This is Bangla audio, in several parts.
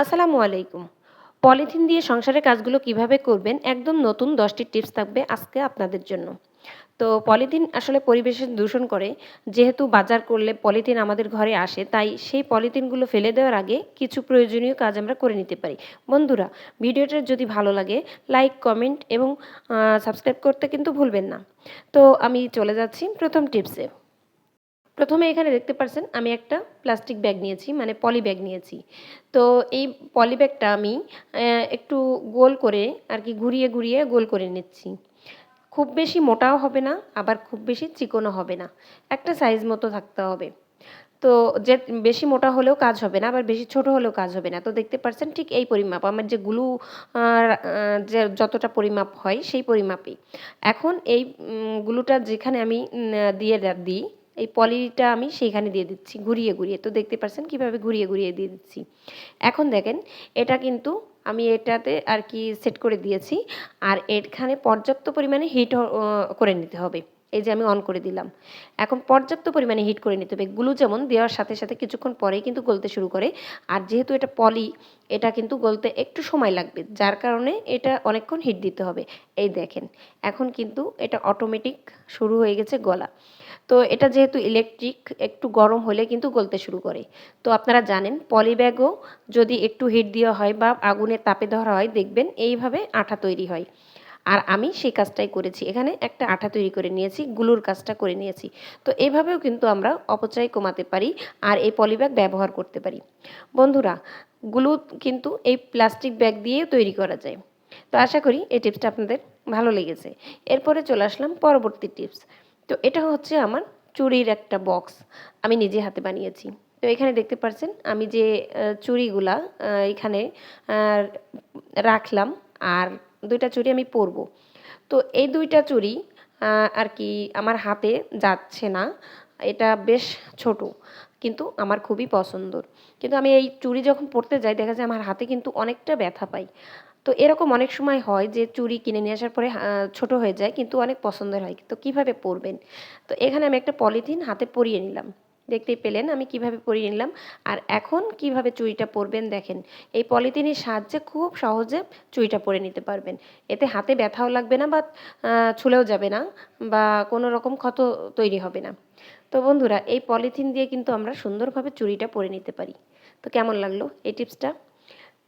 আসসালামু আলাইকুম। পলিথিন দিয়ে সংসারের কাজগুলো কীভাবে করবেন? একদম নতুন দশটি টিপস থাকবে আজকে আপনাদের জন্য। তো পলিথিন আসলে পরিবেশের দূষণ করে। যেহেতু বাজার করলে পলিথিন আমাদের ঘরে আসে, তাই সেই পলিথিনগুলো ফেলে দেওয়ার আগে কিছু প্রয়োজনীয় কাজ আমরা করে নিতে পারি। বন্ধুরা, ভিডিওটা যদি ভালো লাগে, লাইক, কমেন্ট এবং সাবস্ক্রাইব করতে কিন্তু ভুলবেন না। তো আমি চলে যাচ্ছি প্রথম টিপসে। প্রথমে এখানে দেখতে পাচ্ছেন আমি একটা প্লাস্টিক ব্যাগ নিয়েছি মানে পলি ব্যাগ নিয়েছি। তো এই পলি ব্যাগটা আমি একটু গোল করে আর কি ঘুরিয়ে ঘুরিয়ে গোল করে নিচ্ছি। খুব বেশি মোটাও হবে না, আবার খুব বেশি চিকনও হবে না। একটা সাইজ মতো থাকতে হবে। তো যে বেশি মোটা হলেও কাজ হবে না, আবার বেশি ছোট হলেও কাজ হবে না। তো দেখতে পাচ্ছেন ঠিক এই পরিমাপ, আমার যে গুলু যে যতটা পরিমাপ হয় সেই পরিমাপেই। এখন এই গুলুটা যেখানে আমি দিয়ে দিই এই পলিটা আমি সেইখানে দিয়ে দিচ্ছি, ঘুরিয়ে ঘুরিয়ে। তো দেখতে পাচ্ছেন কীভাবে ঘুরিয়ে ঘুরিয়ে দিয়ে দিচ্ছি। এখন দেখেন, এটা কিন্তু আমি এটাতে আর কি সেট করে দিয়েছি। আর এখানে পর্যাপ্ত পরিমাণে হিট করে নিতে হবে। এই যে আমি অন করে দিলাম। এখন পর্যাপ্ত পরিমাণে হিট করে নিতে হবে। গ্লু যেমন দেওয়ার সাথে সাথে কিছুক্ষণ পরেই কিন্তু গলতে শুরু করে। আর যেহেতু এটা পলি এটা কিন্তু গলতে একটু সময় লাগবে, যার কারণে এটা অনেকক্ষণ হিট দিতে হবে। এই দেখেন, এখন কিন্তু এটা অটোমেটিক শুরু হয়ে গেছে গলা। তো এটা যেহেতু ইলেকট্রিক একটু গরম হলে কিন্তু গলতে শুরু করে। তো আপনারা জানেন পলি ব্যাগও যদি একটু হিট দেওয়া হয় বা আগুনের তাপে ধরা হয়, দেখবেন এইভাবে আঠা তৈরি হয়। আর আমি সেই কাজটাই করেছি। এখানে একটা আঠা তৈরি করে নিয়েছি, গুলুর কাজটা করে নিয়েছি। তো এইভাবেও কিন্তু আমরা অপচয় কমাতে পারি আর এই পলিব্যাগ ব্যবহার করতে পারি। বন্ধুরা, গুলু কিন্তু এই প্লাস্টিক ব্যাগ দিয়েও তৈরি করা যায়। তো আশা করি এই টিপসটা আপনাদের ভালো লেগেছে। এরপরে চলে আসলাম পরবর্তী টিপস। তো এটা হচ্ছে আমার চুড়ির একটা বক্স আমি নিজে হাতে বানিয়েছি। তো এখানে দেখতে পাচ্ছেন আমি যে চুড়িগুলা এখানে রাখলাম আর দুইটা চুড়ি আমি পরবো। তো এই দুইটা চুড়ি আর কি আমার হাতে যাচ্ছে না। এটা বেশ ছোট, কিন্তু আমার খুবই পছন্দর। কিন্তু আমি এই চুড়ি যখন পরতে যাই, দেখা যায় আমার হাতে কিন্তু অনেকটা ব্যথা পাই। তো এরকম অনেক সময় হয় যে চুড়ি কিনে নিয়ে আসার পরে ছোট হয়ে যায়, কিন্তু অনেক পছন্দের হয়। তো কীভাবে পরবেন? তো এখানে আমি একটা পলিথিন হাতে পরিয়ে নিলাম। দেখতেই পেলেন আমি কীভাবে পরিয়ে নিলাম। আর এখন কীভাবে চুড়িটা পরবেন দেখেন, এই পলিথিনের সাহায্যে খুব সহজে চুড়িটা পরে নিতে পারবেন। এতে হাতে ব্যথাও লাগবে না বা ছুলেও যাবে না বা কোনো রকম ক্ষত তৈরি হবে না। তো বন্ধুরা, এই পলিথিন দিয়ে কিন্তু আমরা সুন্দরভাবে চুড়িটা পরে নিতে পারি। তো কেমন লাগল এই টিপসটা?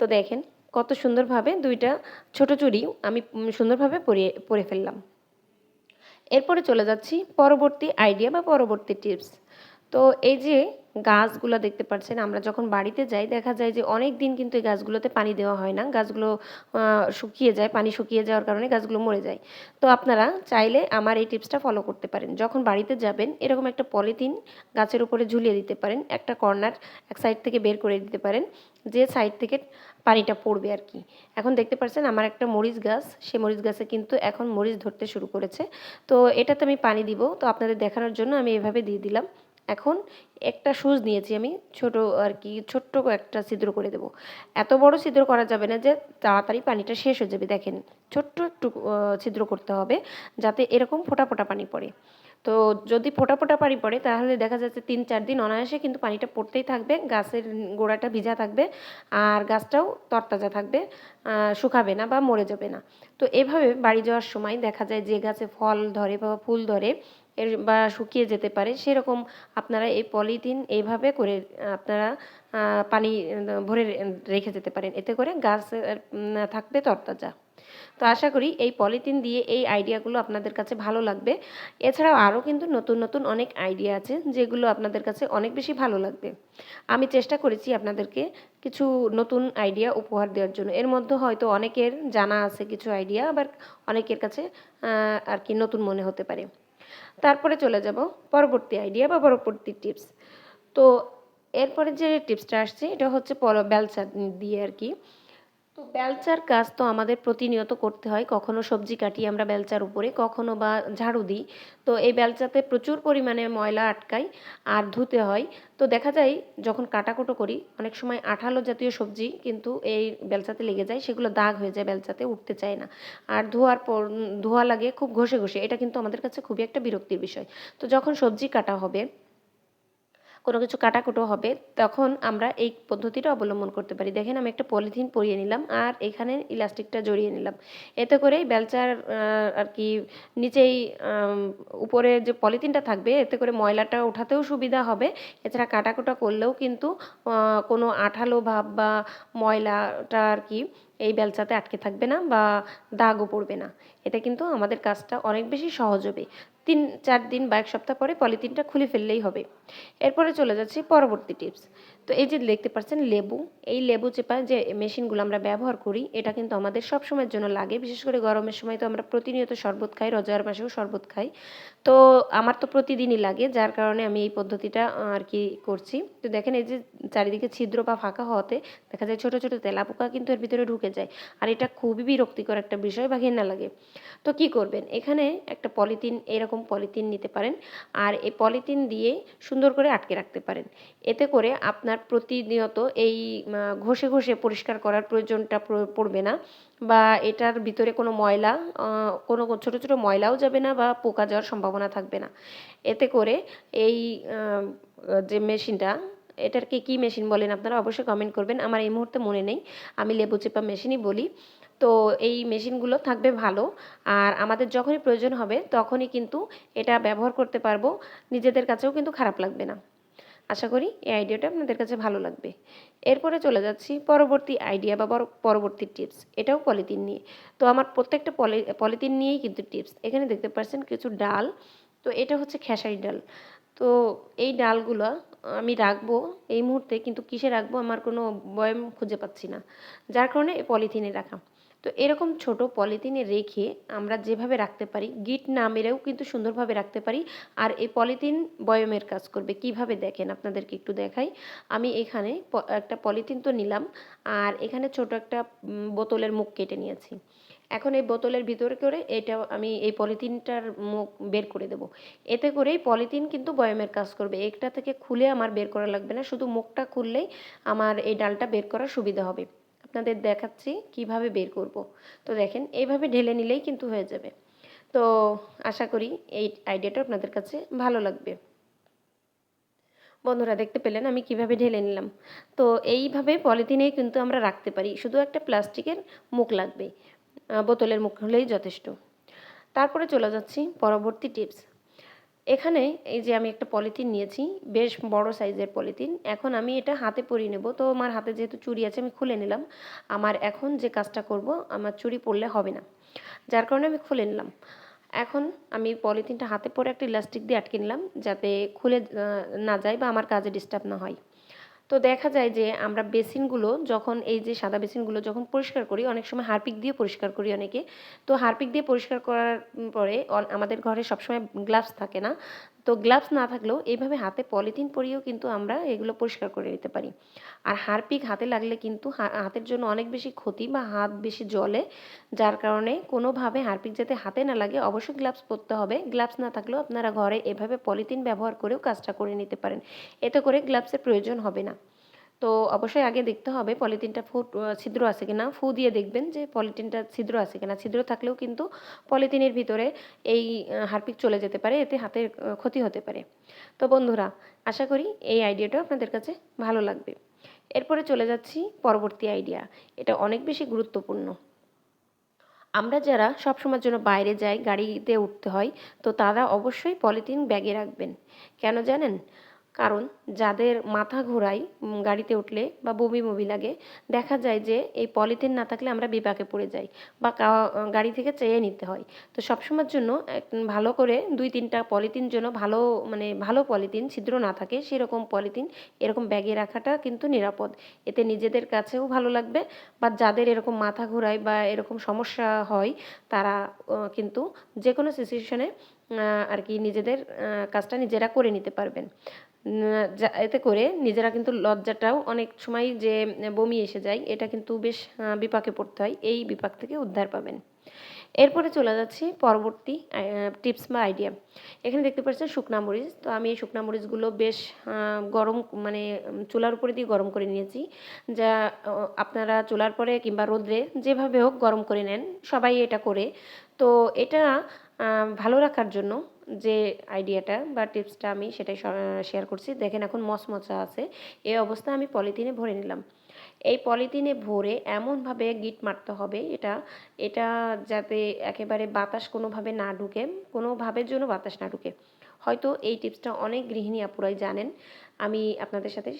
তো দেখেন, কত সুন্দরভাবে দুইটা ছোট চুড়ি আমি সুন্দরভাবে পরিয়ে, পরে ফেললাম। এরপরে চলে যাচ্ছি পরবর্তী আইডিয়া বা পরবর্তী টিপস। তো এই যে গাছগুলো দেখতে পাচ্ছেন, আমরা যখন বাড়িতে যাই, দেখা যায় যে অনেক দিন কিন্তু এই গাছগুলোতে পানি দেওয়া হয় না। গাছগুলো শুকিয়ে যায়, পানি শুকিয়ে যাওয়ার কারণে গাছগুলো মরে যায়। তো আপনারা চাইলে আমার এই টিপসটা ফলো করতে পারেন। যখন বাড়িতে যাবেন, এরকম একটা পলিথিন গাছের উপরে ঝুলিয়ে দিতে পারেন, একটা কর্নার এক সাইড থেকে বের করে দিতে পারেন, যে সাইড থেকে পানিটা পড়বে আর কি। এখন দেখতে পাচ্ছেন আমার একটা মরিচ গাছ, সে মরিচ গাছে কিন্তু এখন মরিচ ধরতে শুরু করেছে। তো এটাতে আমি পানি দিব। তো আপনাদের দেখানোর জন্য আমি এভাবে দিয়ে দিলাম। এখন একটা সুজ নিয়েছি আমি, ছোট আর কি, ছোট্ট একটা ছিদ্র করে দেব। এত বড় ছিদ্র করা যাবে না যে তাড়াতাড়ি পানিটা শেষ হয়ে যাবে। দেখেন, ছোট্ট একটু ছিদ্র করতে হবে যাতে এরকম ফোটা ফোটা পানি পড়ে। তো যদি ফোটা ফোটা পানি পড়ে, তাহলে দেখা যাচ্ছে তিন চার দিন অনায়াসে কিন্তু পানিটা পড়তেই থাকবে, গাছের গোড়াটা ভিজা থাকবে আর গাছটাও তরতাজা থাকবে শুকাবে না বা মরে যাবে না। তো এভাবে বাড়ি যাওয়ার সময় দেখা যায় যে গাছে ফল ধরে বা ফুল ধরে এর বা শুকিয়ে যেতে পারে, সেরকম আপনারা এই পলিথিন এইভাবে করে আপনারা পানি ভরে রেখে যেতে পারেন। এতে করে গাছ থাকবে তরতাজা। তো আশা করি এই পলিথিন দিয়ে এই আইডিয়াগুলো আপনাদের কাছে ভালো লাগবে। এছাড়াও আরও কিন্তু নতুন নতুন অনেক আইডিয়া আছে, যেগুলো আপনাদের কাছে অনেক বেশি ভালো লাগবে। আমি চেষ্টা করেছি আপনাদেরকে কিছু নতুন আইডিয়া উপহার দেওয়ার জন্য। এর মধ্যে হয়তো অনেকের জানা আছে কিছু আইডিয়া, আবার অনেকের কাছে আর কি নতুন মনে হতে পারে। তারপরে চলে যাব পরবর্তী আইডিয়া বা পরবর্তী টিপস তো এরপরে যে টিপসটা আসছে, এটা হচ্ছে বেলচা দিয়ে আর কি। তো বেলচার কাজ তো আমাদের প্রতিনিয়ত করতে হয়। কখনো সবজি কাটি আমরা বেলচার উপরে, কখনো বা ঝাড়ু দিই। তো এই বেলচাতে প্রচুর পরিমাণে ময়লা আটকায় আর ধুতে হয়। তো দেখা যায় যখন কাটাকুটো করি, অনেক সময় আঠালো জাতীয় সবজি কিন্তু এই বেলচাতে লেগে যায়, সেগুলো দাগ হয়ে যায়, বেলচাতে উঠতে চায় না। আর ধোয়ার পর, ধোয়া লাগে খুব ঘষে ঘষে, এটা কিন্তু আমাদের কাছে খুবই একটা বিরক্তির বিষয়। তো যখন সবজি কাটা হবে কোনো কিছু কাটাকুটো হবে, তখন আমরা এই পদ্ধতিটা অবলম্বন করতে পারি। দেখেন আমি একটা পলিথিন পরিয়ে নিলাম আর এখানে ইলাস্টিকটা জড়িয়ে নিলাম। এতে করেই বেলচার আর কি নিচেই উপরে যে পলিথিনটা থাকবে, এতে করে ময়লাটা ওঠাতেও সুবিধা হবে। এছাড়া কাটাকুটা করলেও কিন্তু কোনো আঠালো ভাব বা ময়লাটা আর কি এই বেলচাতে আটকে থাকবে না বা দাগও পড়বে না। এতে কিন্তু আমাদের কাজটা অনেক বেশি সহজ হবে। তিন, চার দিন বা এক সপ্তাহ পরে পলিথিনটা খুলে ফেললেই হবে। এরপরে চলে যাচ্ছি পরবর্তী টিপস তো এই যে দেখতে পাচ্ছেন লেবু, এই লেবু চেপা যে মেশিনগুলো আমরা ব্যবহার করি, এটা কিন্তু আমাদের সব সময়ের জন্য লাগে। বিশেষ করে গরমের সময় তো আমরা প্রতিনিয়ত শরবত খাই, রজার মাসেও শরবত খাই। তো আমার তো প্রতিদিনই লাগে, যার কারণে আমি এই পদ্ধতিটা আর কি করছি। তো দেখেন এই যে চারিদিকে ছিদ্র বা ফাঁকা হওয়াতে দেখা যায় ছোটো ছোটো তেলাপোকা কিন্তু এর ভিতরে ঢুকে যায়। আর এটা খুবই বিরক্তিকর একটা বিষয় বা ঘেন্না লাগে। তো কি করবেন? এখানে একটা পলিথিন, এরকম পলিথিন নিতে পারেন। আর এই পলিথিন দিয়ে সুন্দর করে আটকে রাখতে পারেন। এতে করে আপনার প্রতিনিয়ত এই ঘষে ঘষে পরিষ্কার করার প্রয়োজনটা পড়বে না বা এটার ভিতরে কোনো ময়লা কোনো ছোটো ছোটো ময়লাও যাবে না বা পোকা যাওয়ার সম্ভাবনা থাকবে না। এতে করে এই যে মেশিনটা এটারকে কী মেশিন বলেন আপনারা অবশ্যই কমেন্ট করবেন। আমার এই মুহূর্তে মনে নেই, আমি লেবু চেপা মেশিনই বলি। তো এই মেশিনগুলো থাকবে ভালো আর আমাদের যখনই প্রয়োজন হবে তখনই কিন্তু এটা ব্যবহার করতে পারব। নিজেদের কাছেও কিন্তু খারাপ লাগবে না। আশা করি এই আইডিয়াটা আপনাদের কাছে ভালো লাগবে। এরপরে চলে যাচ্ছি পরবর্তী আইডিয়া বা পরবর্তী টিপস। এটাও পলিথিন নিয়ে। তো আমার প্রত্যেকটা পলি, পলিথিন নিয়েই কিন্তু টিপস। এখানে দেখতে পাচ্ছেন কিছু ডাল। তো এটা হচ্ছে খেসারি ডাল। তো এই ডালগুলো আমি রাখব এই মুহূর্তে, কিন্তু কিসে রাখব আমার কোনো বয়াম খুঁজে পাচ্ছি না। যার কারণে পলিথিনে রাখা। তো এরকম ছোট পলিথিনে রেখে আমরা যেভাবে রাখতে পারি, গিট না মেরেও কিন্তু সুন্দরভাবে রাখতে পারি। আর এই পলিথিন বয়মের কাজ করবে, কীভাবে দেখেন? আপনাদেরকে একটু দেখাই। আমি এখানে একটা পলিথিন তো নিলাম, আর এখানে ছোট একটা বোতলের মুখ কেটে নিয়েছি। এখন এই বোতলের ভিতরে করে এটা আমি এই পলিথিনটার মুখ বের করে দেব। এতে করেই পলিথিন কিন্তু বয়মের কাজ করবে। একটা থেকে খুলে আমার বের করা লাগবে না, শুধু মুখটা খুললেই আমার এই ডালটা বের করার সুবিধা হবে। আপনাদের দেখাচ্ছি কীভাবে বের করব। তো দেখেন, এইভাবে ঢেলে নিলেই কিন্তু হয়ে যাবে। তো আশা করি এই আইডিয়াটা আপনাদের কাছে ভালো লাগবে। বন্ধুরা, দেখতে পেলেন আমি কীভাবে ঢেলে নিলাম। তো এইভাবে পলিথিনে কিন্তু আমরা রাখতে পারি। শুধু একটা প্লাস্টিকের মুখ লাগবে। বোতলের মুখ হলেই যথেষ্ট। তারপরে চলে যাচ্ছি পরবর্তী টিপস। এখানে এই যে আমি একটা পলিথিন নিয়েছি, বেশ বড় সাইজের পলিথিন। এখন আমি এটা হাতে পরিয়ে নেব। তো আমার হাতে যেহেতু চুড়ি আছে, আমি খুলে নিলাম। আমার এখন যে কাজটা করব, আমার চুড়ি পরলে হবে না। যার কারণে আমি খুলে নিলাম। এখন আমি পলিথিনটা হাতে পরে একটা ইলাস্টিক দিয়ে আটকে নিলাম, যাতে খুলে না যায় বা আমার কাজে ডিস্টার্ব না হয়। তো দেখা যায় যে আমরা বেসিনগুলো যখন এই যে সাদা বেসিনগুলো যখন পরিষ্কার করি, অনেক সময় হারপিক দিয়ে পরিষ্কার করি অনেকে। তো হারপিক দিয়ে পরিষ্কার করার পরে আমাদের ঘরে সবসময় গ্লাভস থাকে না। তো গ্লাভস না থাকলেও এইভাবে হাতে পলিথিন পরিয়েও কিন্তু আমরা এগুলো পরিষ্কার করে নিতে পারি। আর হারপিক হাতে লাগলে কিন্তু হাতের জন্য অনেক বেশি ক্ষতি বা হাত বেশি জলে যার কারণে কোনোভাবে হারপিক যাতে হাতে না লাগে অবশ্যই গ্লাভস পরতে হবে। গ্লাভস না থাকলেও আপনারা ঘরে এভাবে পলিথিন ব্যবহার করেও কাজটা করে নিতে পারেন। এতে করে গ্লাভসের প্রয়োজন হবে না। তো অবশ্যই আগে দেখতে হবে পলিথিনটা ফু ছিদ্র আছে কিনা। ফু দিয়ে দেখবেন যে পলিথিনটা ছিদ্র আছে কিনা। ছিদ্র থাকলেও কিন্তু পলিথিনের ভিতরে এই হারপিক চলে যেতে পারে। এতে হাতের ক্ষতি হতে পারে। তো বন্ধুরা, আশা করি এই আইডিয়াটা আপনাদের কাছে ভালো লাগবে। এরপরে চলে যাচ্ছি পরবর্তী আইডিয়া। এটা অনেক বেশি গুরুত্বপূর্ণ। আমরা যারা সবসময়ের জন্য বাইরে যাই, গাড়িতে উঠতে হয়, তো তারা অবশ্যই পলিথিন ব্যাগে রাখবেন। কেন জানেন? কারণ যাদের মাথা ঘোরায় গাড়িতে উঠলে বা বমি বমি লাগে, দেখা যায় যে এই পলিথিন না থাকলে আমরা বিপাকে পড়ে যাই বা গাড়ি থেকে চেয়ে নিতে হয়। তো সবসময়ের জন্য ভালো করে দুই, তিনটা পলিথিন জন্য ভালো মানে ভালো পলিথিন, ছিদ্র না থাকে, সেরকম পলিথিন, এরকম ব্যাগে রাখাটা কিন্তু নিরাপদ। এতে নিজেদের কাছেও ভালো লাগবে বা যাদের এরকম মাথা ঘোরায় বা এরকম সমস্যা হয়, তারা কিন্তু যে কোনো সিচুয়েশনে আর কি নিজেদের কাজটা নিজেরা করে নিতে পারবেন। এতে করে নিজেরা কিন্তু লজ্জাটাও অনেক সময় যে, বমি এসে যায়, এটা কিন্তু বেশ বিপাকে পড়তে হয়, এই বিপাক থেকে উদ্ধার পাবেন। এরপরে চলে যাচ্ছি পরবর্তী টিপস বা আইডিয়া। এখানে দেখতে পাচ্ছেন শুকনা মরিচ, তো আমি এই শুকনা মরিচগুলো বেশ গরম মানে চুলার উপরে দিয়ে গরম করে নিয়েছি। যা আপনারা চুলার পরে কিংবা রোদ্রে যেভাবে হোক গরম করে নেন, সবাই এটা করে। তো এটা ভালো রাখার জন্য যে আইডিয়াটা বা টিপসটা আমি সেটাই শেয়ার করছি। দেখেন এখন মচমচা আছে। এই অবস্থা আমি পলিথিনে ভরে নিলাম। এই পলিথিনে ভরে এমনভাবে গিট মারতে হবে এটা এটা যাতে একেবারে বাতাস কোনোভাবে না ঢুকে কোনোভাবের জন্য বাতাস না ঢুকে। হয়তো এই টিপসটা অনেক গৃহিণী আপুরাই জানেন। আমি আপনাদের সাথে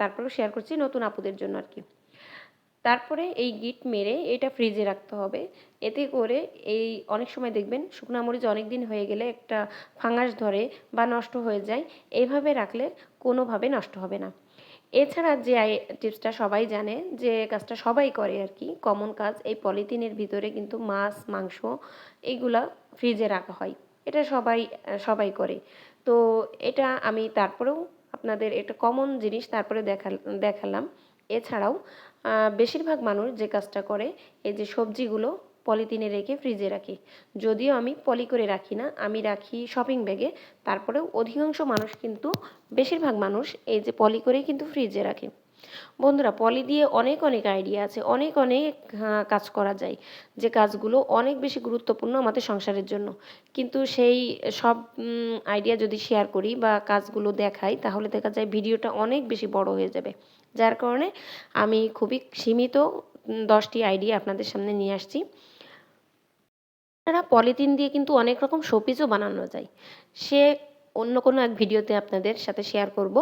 তারপরেও শেয়ার করছি নতুন আপুদের জন্য আর কি। তারপরে এই গিট মেরে এটা ফ্রিজে রাখতে হবে। এতে করে এই অনেক সময় দেখবেন শুকনা মরিচ অনেক দিন হয়ে গেলে একটা ফাঙ্গাস ধরে বা নষ্ট হয়ে যায়। এইভাবে রাখলে কোনোভাবে নষ্ট হবে না। এছাড়া যে টিপসটা সবাই জানে যে কাজটা সবাই করে আর কি, কমন কাজ, এই পলিথিনের ভিতরে কিন্তু মাছ, মাংস এইগুলা ফ্রিজে রাখা হয়। এটা সবাই সবাই করে। তো এটা আমি তারপরেও আপনাদের একটা কমন জিনিস তারপরে দেখা, দেখালাম। এছাড়াও বেশিরভাগ মানুষ যে কাজটা করে, এই যে সবজিগুলো পলিথিনে রেখে ফ্রিজে রাখি। যদিও আমি পলি করে রাখি না, আমি রাখি শপিং ব্যাগে। তারপরেও অধিকাংশ মানুষ কিন্তু, বেশিরভাগ মানুষ এই যে পলি করেই কিন্তু ফ্রিজে রাখে। বন্ধুরা, পলি দিয়ে অনেক অনেক আইডিয়া আছে, অনেক অনেক কাজ করা যায়। যে কাজগুলো অনেক বেশি গুরুত্বপূর্ণ আমাদের সংসারের জন্য। কিন্তু সেই সব আইডিয়া যদি শেয়ার করি বা কাজগুলো দেখাই, তাহলে দেখা যায় ভিডিওটা অনেক বেশি বড় হয়ে যাবে। যার কারণে আমি খুবই সীমিত দশটি আইডিয়া আপনাদের সামনে নিয়ে আসছি। এছাড়া পলিথিন দিয়ে কিন্তু অনেক রকম শোপিসও বানানো যায়। সে অন্য কোনো এক ভিডিওতে আপনাদের সাথে শেয়ার করব।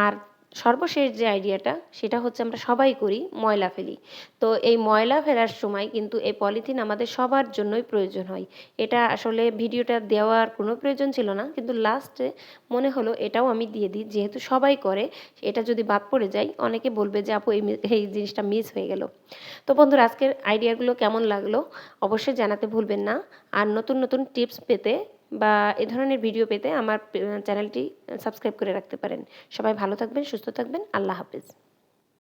আর সর্বশেষ যে আইডিয়াটা, সেটা হচ্ছে আমরা সবাই করি ময়লা ফেলি। তো এই ময়লা ফেলার সময় কিন্তু এই পলিথিন আমাদের সবার জন্যই প্রয়োজন হয়। এটা আসলে ভিডিওটা দেওয়ার কোনো প্রয়োজন ছিল না, কিন্তু লাস্টে মনে হলো এটাও আমি দিয়ে দিই, যেহেতু সবাই করে, এটা যদি বাদ পড়ে যায়, অনেকে বলবে যে, আপু, এই এই জিনিসটা মিস হয়ে গেল। তো বন্ধুরা, আজকের আইডিয়াগুলো কেমন লাগল? অবশ্যই জানাতে ভুলবেন না। আর নতুন নতুন টিপস পেতে বা এ ধরনের ভিডিও পেতে আমার চ্যানেলটি সাবস্ক্রাইব করে রাখতে পারেন। সবাই ভালো থাকবেন, সুস্থ থাকবেন। আল্লাহ হাফিজ।